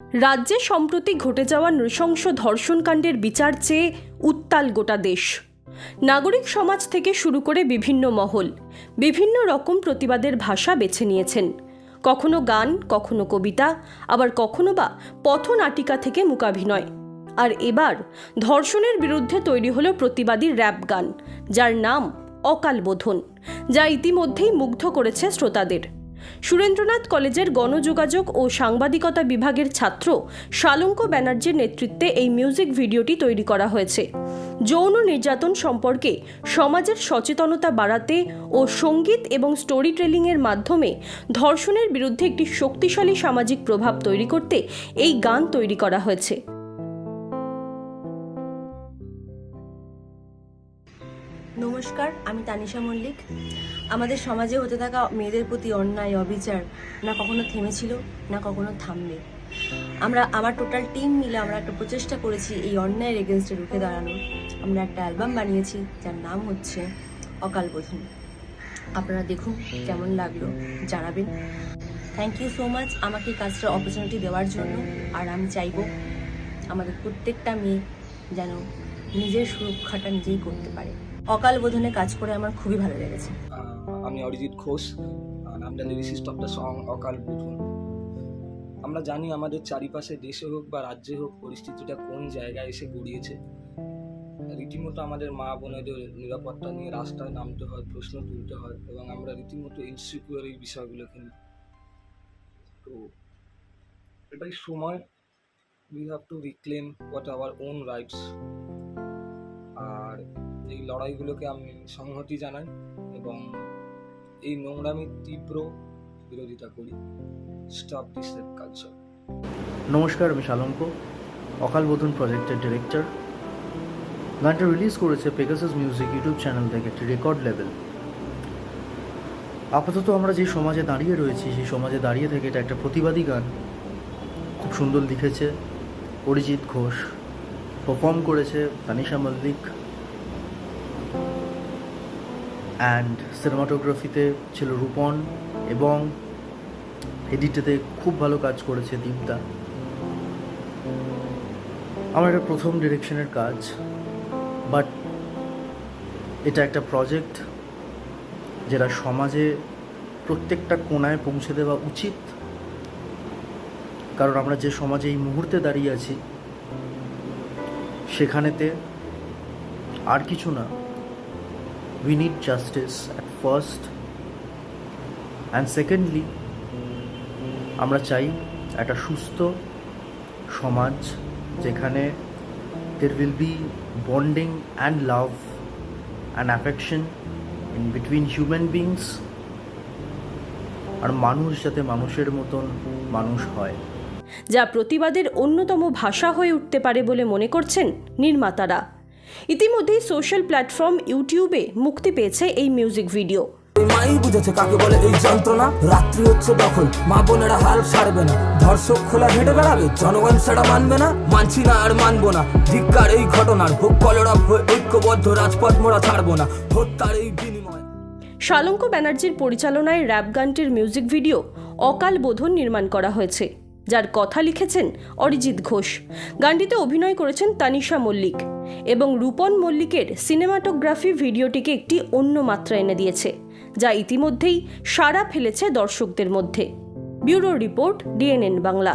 রাজ্যে সম্প্রতি ঘটে যাওয়া নৃশংস ধর্ষণকাণ্ডের বিচার চেয়ে উত্তাল গোটা দেশ। নাগরিক সমাজ থেকে শুরু করে বিভিন্ন মহল বিভিন্ন রকম প্রতিবাদের ভাষা বেছে নিয়েছেন। কখনো গান, কখনো কবিতা, আবার কখনো বা পথনাটিকা থেকে মূকাভিনয় আর এবার ধর্ষণের বিরুদ্ধে তৈরি হলো প্রতিবাদী র্যাপ গান, যার নাম অকাল বোধন যা ইতিমধ্যেই মুগ্ধ করেছে শ্রোতাদের। সুরেন্দ্রনাথ কলেজের গণযোগাযোগ ও সাংবাদিকতা বিভাগের ছাত্র শালঙ্ক ব্যানার্জির নেতৃত্বে এই মিউজিক ভিডিওটি তৈরি করা হয়েছে। যৌন নির্যাতন সম্পর্কে সমাজের সচেতনতা বাড়াতে ও সংগীত এবং স্টোরি টেলিংয়ের মাধ্যমে ধর্ষণের বিরুদ্ধে একটি শক্তিশালী সামাজিক প্রভাব তৈরি করতে এই গান তৈরি করা হয়েছে। নমস্কার, আমি তানিশা মল্লিক। আমাদের সমাজে হতে থাকা মেয়েদের প্রতি অন্যায়, অবিচার না কখনো থেমেছিল, না কখনো থামবে। আমরা, আমার টোটাল টিম মিলে আমরা একটা প্রচেষ্টা করেছি এই অন্যায়ের এগেনস্টে রুখে দাঁড়ানো আমরা একটা অ্যালবাম বানিয়েছি, যার নাম হচ্ছে অকাল বোধন আপনারা দেখুন কেমন লাগল, জানাবেন। থ্যাংক ইউ সো মাচ আমাকে এই কাজটার অপরচুনিটি দেওয়ার জন্য, আর আমি চাইব আমাদের প্রত্যেকটা মেয়ে যেন নিজের সুরক্ষাটা নিজেই করতে পারে। অকাল বোধনে কাজ করে আমার খুবই ভালো লেগেছে। আমি Arijit Ghosh the lyricist of the song Akal Bodhan. আমরা জানি আমাদের চারিপাশে দেশে হোক বা রাজ্যে হোক, পরিস্থিতিটা কোন জায়গায় এসে গড়িয়েছে। রীতিমতো আমাদের মা বোনেদের নিরাপত্তা নিয়ে রাস্তায় নামতে হয়, প্রশ্ন তুলতে হয় এবং আমরা রীতিমতো ইনসিকিউর এই বিষয়গুলোকে নিয়ে। তো এটাই সময়। We have to reclaim what our own rights লড়াইগুলোকে আমি সংহতি জানাই এবং এই নোংরামির তীব্র বিরোধিতা করি। স্টপ দিস কালচার নমস্কার, আমি শালঙ্ক অকাল বোধন প্রজেক্টের ডিরেক্টর। গানটা রিলিজ করেছে পেগাসাস মিউজিক ইউটিউব চ্যানেল থেকে একটি রেকর্ড লেভেল আপাতত আমরা যে সমাজে দাঁড়িয়ে রয়েছি, সেই সমাজে দাঁড়িয়ে থেকে এটা একটা প্রতিবাদী গান। খুব সুন্দর লিখেছে অরিজিৎ ঘোষ পারফর্ম করেছে তানিশা মল্লিক। অ্যান্ড সিনেমাটোগ্রাফিতে ছিল রূপন এবং এডিটেতে খুব ভালো কাজ করেছে দীপদা আমার এটা প্রথম ডিরেকশনের কাজ বাট এটা একটা প্রজেক্ট যেটা সমাজে প্রত্যেকটা কোনায় পৌঁছে দেওয়া উচিত। কারণ আমরা যে সমাজে এই মুহূর্তে দাঁড়িয়ে আছি, সেখানেতে আর কিছু না। We need justice at first and secondly আমরা চাই একটা সুস্থ সমাজ যেখানে there will be bonding and love and affection in between human beings আর মানুষ যাতে মানুষের মতন মানুষ হয়। যা প্রতিবাদের অন্যতম ভাষা হয়ে উঠতে পারে বলে মনে করছেন নির্মাতারা। ইতিমধ্যেই সোশ্যাল প্ল্যাটফর্ম ইউটিউবে মুক্তি পেয়েছে এই মিউজিক ভিডিও। মাই বুঝেছে কাকে বলে এই যন্ত্রণা। রাত্রি হচ্ছে দখল মা বোনেরা হাল ছাড়বে না। ধর্ষক খোলা হেঁটে বেড়াবে জনগণ সেটা মানবে না। মানছি না আর মানবো না। ধিক্কার এই ঘটনার হোক কলরব হয়ে ঐক্যবদ্ধ রাজপথ মোড়া ছাড়বো না। হত্যার এই বিনিময়। শালঙ্ক ব্যানার্জির পরিচালনায় র্যাপ গানটির মিউজিক ভিডিও অকাল বোধন নির্মাণ করা হয়েছে। যার কথা লিখেছেন অরিজিৎ ঘোষ। গানটিতে অভিনয় করেছেন তানিশা মল্লিক এবং রূপন মল্লিকের সিনেমাটোগ্রাফি ভিডিওটিকে একটি অন্য মাত্রা এনে দিয়েছে, যা ইতিমধ্যেই সাড়া ফেলেছে দর্শকদের মধ্যে। Bureau report DNN Bangla.